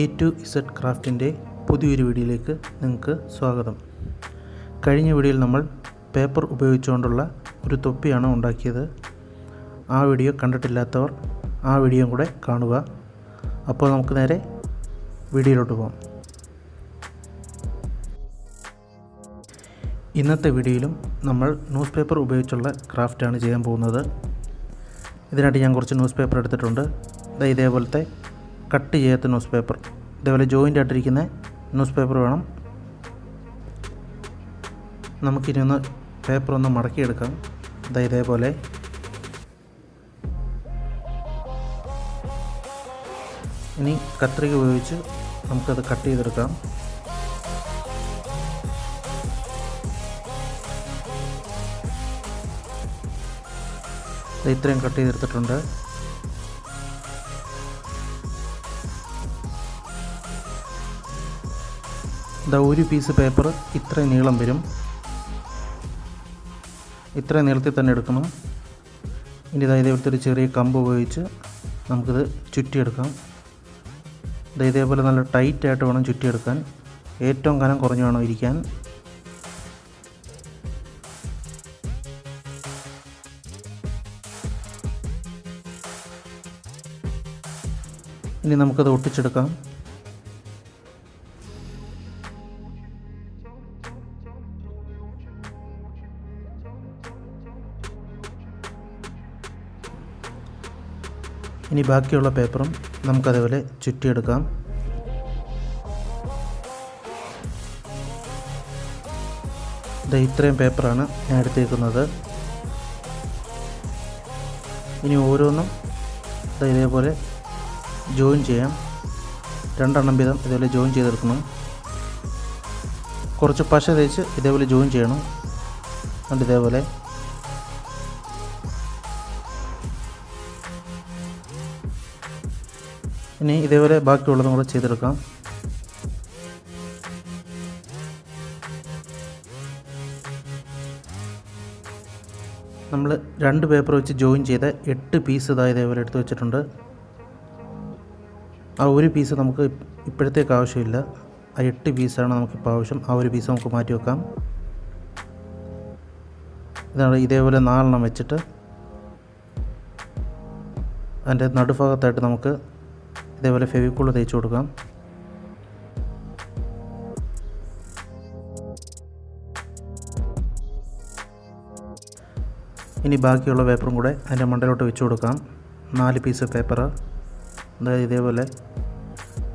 A to Z ക്രാഫ്റ്റിന്റെ പുതിയൊരു വീഡിയോയിലേക്ക് നിങ്ങൾക്ക് സ്വാഗതം. കഴിഞ്ഞ വീഡിയോയിൽ നമ്മൾ പേപ്പർ ഉപയോഗിച്ചുകൊണ്ടുള്ള ഒരു തൊപ്പിയാണ് ഉണ്ടാക്കിയത്. ആ വീഡിയോ കണ്ടിട്ടില്ലാത്തവർ ആ വീഡിയോ കൂടെ കാണുക. അപ്പോൾ നമുക്ക് നേരെ വീഡിയോയിലോട്ട് പോകാം ഇന്നത്തെ വീഡിയോയിലും നമ്മൾ ന്യൂസ് പേപ്പർ ഉപയോഗിച്ചുള്ള ക്രാഫ്റ്റാണ് ചെയ്യാൻ പോകുന്നത്. ഇതിനായിട്ട് ഞാൻ കുറച്ച് ന്യൂസ് പേപ്പർ എടുത്തിട്ടുണ്ട് ഇതേപോലത്തെ കട്ട് ചെയ്യാത്ത ന്യൂസ് പേപ്പർ ഇതേപോലെ ജോയിന്റ് ആയിട്ടിരിക്കുന്ന ന്യൂസ് പേപ്പർ വേണം. നമുക്കിനി ഒന്ന് പേപ്പർ ഒന്ന് മടക്കിയെടുക്കാം. അതായത് ഇതേപോലെ. ഇനി കത്രിക ഉപയോഗിച്ച് നമുക്കത് കട്ട് ചെയ്തെടുക്കാം. ഇത്രയും കട്ട് ചെയ്തെടുത്തിട്ടുണ്ട്. ഇതാ ഒരു പീസ് പേപ്പർ ഇത്ര നീളം വരും. ഇത്ര നീളത്തിൽ തന്നെ എടുക്കണം. ഇനി ഇതാ ഇതേപോലത്തെ ഒരു ചെറിയ കമ്പ് ഉപയോഗിച്ച് നമുക്കിത് ചുറ്റിയെടുക്കാം. ഇത് ഇതേപോലെ നല്ല ടൈറ്റായിട്ട് വേണം ചുറ്റിയെടുക്കാൻ. ഏറ്റവും കനം കുറഞ്ഞു വേണം ഇരിക്കാൻ. ഇനി നമുക്കത് ഒട്ടിച്ചെടുക്കാം. ഇനി ബാക്കിയുള്ള പേപ്പറും നമുക്കതേപോലെ ചുറ്റിയെടുക്കാം. ഇത് ഇത്രയും പേപ്പറാണ് ഞാൻ എടുത്തേക്കുന്നത്. ഇനി ഓരോന്നും ഇതേപോലെ ജോയിൻ ചെയ്യാം. രണ്ടെണ്ണം വീതം ഇതേപോലെ ജോയിൻ ചെയ്തെടുക്കണം. കുറച്ച് പശ തേച്ച് ഇതേപോലെ ജോയിൻ ചെയ്യണം. എന്നിട്ട് ഇതേപോലെ ഇനി ഇതേപോലെ ബാക്കിയുള്ളതും കൂടെ ചെയ്തെടുക്കാം. നമ്മൾ രണ്ട് പേപ്പർ വെച്ച് ജോയിൻ ചെയ്ത എട്ട് പീസ് ഇതാ ഇതേപോലെ എടുത്തു വെച്ചിട്ടുണ്ട്. ആ ഒരു പീസ് നമുക്ക് ഇപ്പോഴത്തേക്ക് ആവശ്യമില്ല. ആ എട്ട് പീസാണ് നമുക്കിപ്പോൾ ആവശ്യം. ആ ഒരു പീസ് നമുക്ക് മാറ്റി വെക്കാം. ഇതാണ് ഇതേപോലെ നാലെണ്ണം വെച്ചിട്ട്. അതിന്റെ നടുഭാഗത്തായിട്ട് നമുക്ക് ഇതേപോലെ ഫെവിക്കോൾ തേച്ച് കൊടുക്കാം. ഇനി ബാക്കിയുള്ള പേപ്പറും കൂടെ അതിന്റെ മണ്ടയിലോട്ട് വെച്ച് കൊടുക്കാം. നാല് പീസ് പേപ്പർ അതായത് ഇതേപോലെ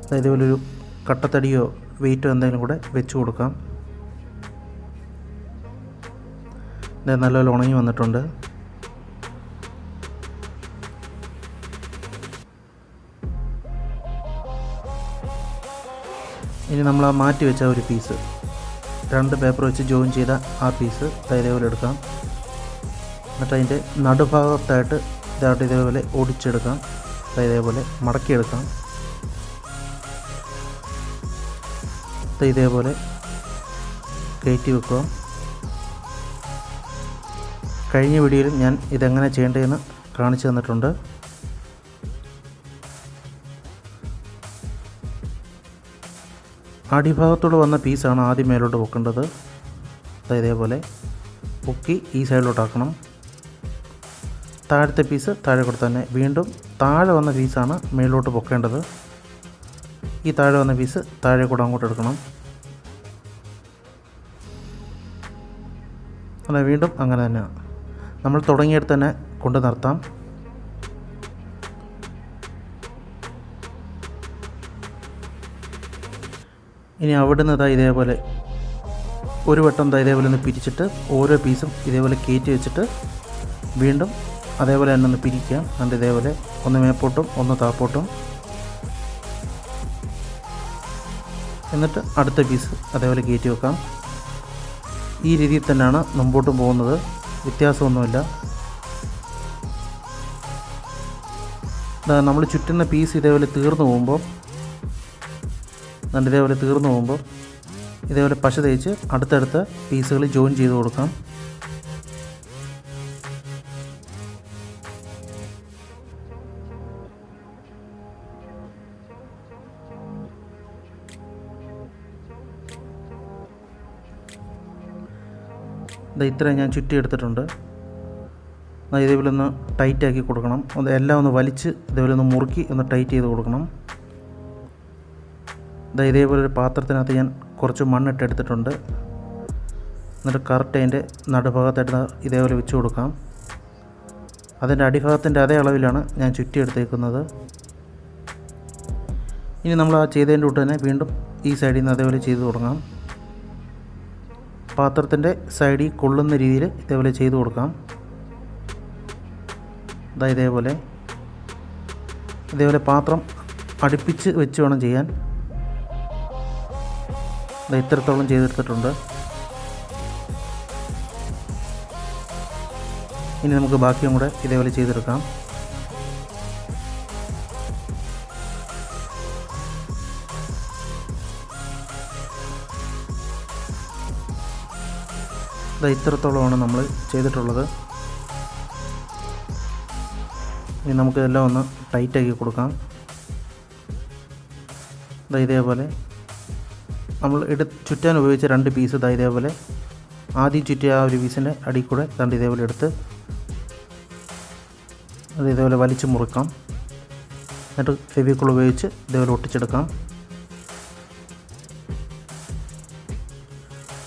അതായത് ഇതേപോലെ ഒരു കട്ടത്തടിയോ വെയിറ്റോ എന്തെങ്കിലും കൂടെ വെച്ച് കൊടുക്കാം. നല്ലപോലെ ഉണങ്ങി വന്നിട്ടുണ്ട്. ഇനി നമ്മൾ ആ മാറ്റി വെച്ച ഒരു പീസ് രണ്ട് പേപ്പർ വെച്ച് ജോയിൻ ചെയ്ത ആ പീസ് ഇതേപോലെ എടുക്കാം. എന്നിട്ട് അതിന്റെ നടുഭാഗത്തായിട്ട് ഇതായിട്ട് ഇതേപോലെ ഒടിച്ചെടുക്കാം. ഇതേപോലെ മടക്കിയെടുക്കാം. ഇതേപോലെ കയറ്റി വെക്കുക. കഴിഞ്ഞ വീഡിയോയിൽ ഞാൻ ഇതെങ്ങനെ ചെയ്യേണ്ടതെന്ന് കാണിച്ചു തന്നിട്ടുണ്ട്. അടിഭാഗത്തോട് വന്ന പീസാണ് ആദ്യം മേലോട്ട് പൊക്കേണ്ടത്. ഇതേപോലെ പൊക്കി ഈ സൈഡിലോട്ടാക്കണം താഴത്തെ പീസ് താഴെ കൂടെ തന്നെ വീണ്ടും താഴെ വന്ന പീസാണ് മേലോട്ട് പൊക്കേണ്ടത്. ഈ താഴെ വന്ന പീസ് താഴെ കൂടെ അങ്ങോട്ട് എടുക്കണം. അല്ല വീണ്ടും അങ്ങനെ തന്നെ നമ്മൾ തുടങ്ങിയിടത്ത് തന്നെ കൊണ്ട് നിർത്താം. ഇനി അവിടുന്ന് ഇതാ ഇതേപോലെ ഒരു വട്ടം ഇതേപോലെ ഒന്ന് പിരിച്ചിട്ട് ഓരോ പീസും ഇതേപോലെ കയറ്റി വെച്ചിട്ട് വീണ്ടും അതേപോലെ തന്നെ ഒന്ന് പിരിക്കാം. എന്നിട്ട് ഇതേപോലെ ഒന്ന് മേപ്പോട്ടും ഒന്ന് താപ്പോട്ടും. എന്നിട്ട് അടുത്ത പീസ് അതേപോലെ കയറ്റി വെക്കാം. ഈ രീതിയിൽ തന്നെയാണ് മുമ്പോട്ടും പോകുന്നത്. വ്യത്യാസമൊന്നുമില്ല. നമ്മൾ ചുറ്റുന്ന പീസ് ഇതേപോലെ തീർന്നു പോകുമ്പോൾ എന്നിട്ട് ഇതേപോലെ തീർന്നു പോകുമ്പോൾ ഇതേപോലെ പശ തേച്ച് അടുത്തടുത്ത പീസുകൾ ജോയിൻ ചെയ്ത് കൊടുക്കണം ഇത്രയും ഞാൻ ചുറ്റി എടുത്തിട്ടുണ്ട്. ഇതേപോലെ ഒന്ന് ടൈറ്റാക്കി കൊടുക്കണം. അത് എല്ലാം ഒന്ന് വലിച്ച് ഇതേപോലെ ഒന്ന് മുറുക്കി ഒന്ന് ടൈറ്റ് ചെയ്ത് കൊടുക്കണം. ഇതേപോലെ ഒരു പാത്രത്തിനകത്ത് ഞാൻ കുറച്ച് മണ്ണിട്ട് എടുത്തിട്ടുണ്ട്. എന്നിട്ട് കറക്റ്റ് അതിന്റെ നടുഭാഗത്തായിട്ട് ഇതേപോലെ വെച്ച് കൊടുക്കാം. അതിന്റെ അടിഭാഗത്തിന്റെ അതേ അളവിലാണ് ഞാൻ ചുറ്റി എടുത്തേക്കുന്നത്. ഇനി നമ്മൾ ആ ചെയ്തതിന്റെ കൂട്ട് തന്നെ വീണ്ടും ഈ സൈഡിൽ നിന്ന് അതേപോലെ ചെയ്തു തുടങ്ങാം. പാത്രത്തിന്റെ സൈഡിൽ കൊള്ളുന്ന രീതിയിൽ ഇതേപോലെ ചെയ്തു കൊടുക്കാം. ഇതാ ഇതേപോലെ. ഇതേപോലെ പാത്രം അടുപ്പിച്ച് വെച്ച് വേണം ചെയ്യാൻ. ഇത്രത്തോളം ചെയ്തെടുത്തിട്ടുണ്ട്. ഇനി നമുക്ക് ബാക്കിയും കൂടെ ഇതേപോലെ ചെയ്തെടുക്കാം. ഇത്രത്തോളമാണ് നമ്മൾ ചെയ്തിട്ടുള്ളത്. ഇനി നമുക്കിതെല്ലാം ഒന്ന് ടൈറ്റാക്കി കൊടുക്കാം. ഇതേപോലെ നമ്മൾ എടു ചുറ്റാൻ ഉപയോഗിച്ച രണ്ട് പീസ് ഇതാ ഇതേപോലെ. ആദ്യം ചുറ്റിയ ആ ഒരു പീസിന്റെ അടിയിൽ കൂടെ തണ്ട് ഇതേപോലെ എടുത്ത് അത് ഇതേപോലെ വലിച്ച് മുറുക്കാം. എന്നിട്ട് ഫെവിക്കോൾ ഉപയോഗിച്ച് ഇതേപോലെ ഒട്ടിച്ചെടുക്കാം.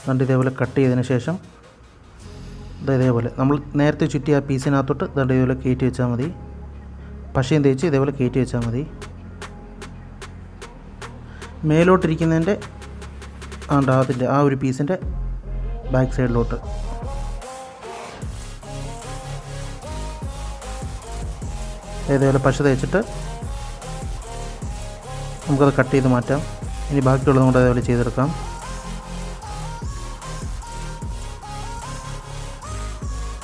ദണ്ട് ഇതേപോലെ കട്ട് ചെയ്തതിന് ശേഷം ഇതേപോലെ. നമ്മൾ നേരത്തെ ചുറ്റിയ ആ പീസിനകത്തോട്ട് ദണ്ട് ഇതേപോലെ കയറ്റി വെച്ചാൽ മതി. പശയും തേച്ച് ഇതേപോലെ കയറ്റി വെച്ചാൽ മതി. മേലോട്ടിരിക്കുന്നതിന്റെ ആണ്ട് അതിന്റെ ആ ഒരു പീസിന്റെ ബാക്ക് സൈഡിലോട്ട്. ഇതേപോലെ പശ തേച്ചിട്ട് നമുക്കത് കട്ട് ചെയ്ത് മാറ്റാം. ഇനി ബാക്കിയുള്ളതും കൂടെ അതേപോലെ ചെയ്തെടുക്കാം.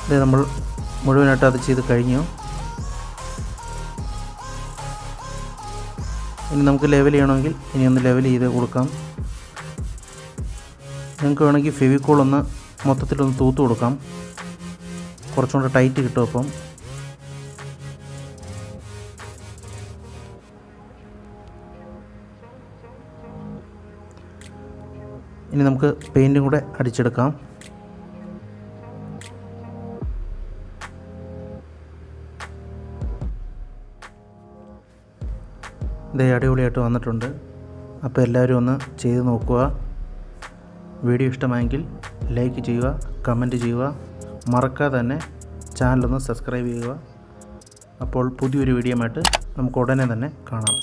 ഇത് നമ്മൾ മുഴുവനായിട്ട് അത് ചെയ്ത് കഴിഞ്ഞു. ഇനി നമുക്ക് ലെവൽ ചെയ്യണമെങ്കിൽ ഇനി ഒന്ന് ലെവൽ ചെയ്ത് കൊടുക്കാം. നിങ്ങൾക്ക് വേണമെങ്കിൽ ഫെവിക്കോൾ ഒന്ന് മൊത്തത്തിലൊന്ന് തൂത്ത് കൊടുക്കാം. കുറച്ചും കൂടെ ടൈറ്റ് കിട്ടും അപ്പം. ഇനി നമുക്ക് പെയിന്റും കൂടെ അടിച്ചെടുക്കാം. ഇത് അടിപൊളിയായിട്ട് വന്നിട്ടുണ്ട്. അപ്പോൾ എല്ലാവരും ഒന്ന് ചെയ്ത് നോക്കുക. വീഡിയോ ഇഷ്ടമായെങ്കിൽ ലൈക്ക് ചെയ്യുക കമന്റ് ചെയ്യുക. മറക്കാതെ തന്നെ ചാനലൊന്ന് സബ്സ്ക്രൈബ് ചെയ്യുക. അപ്പോൾ പുതിയൊരു വീഡിയോ നമുക്ക് ഉടനെ തന്നെ കാണാം.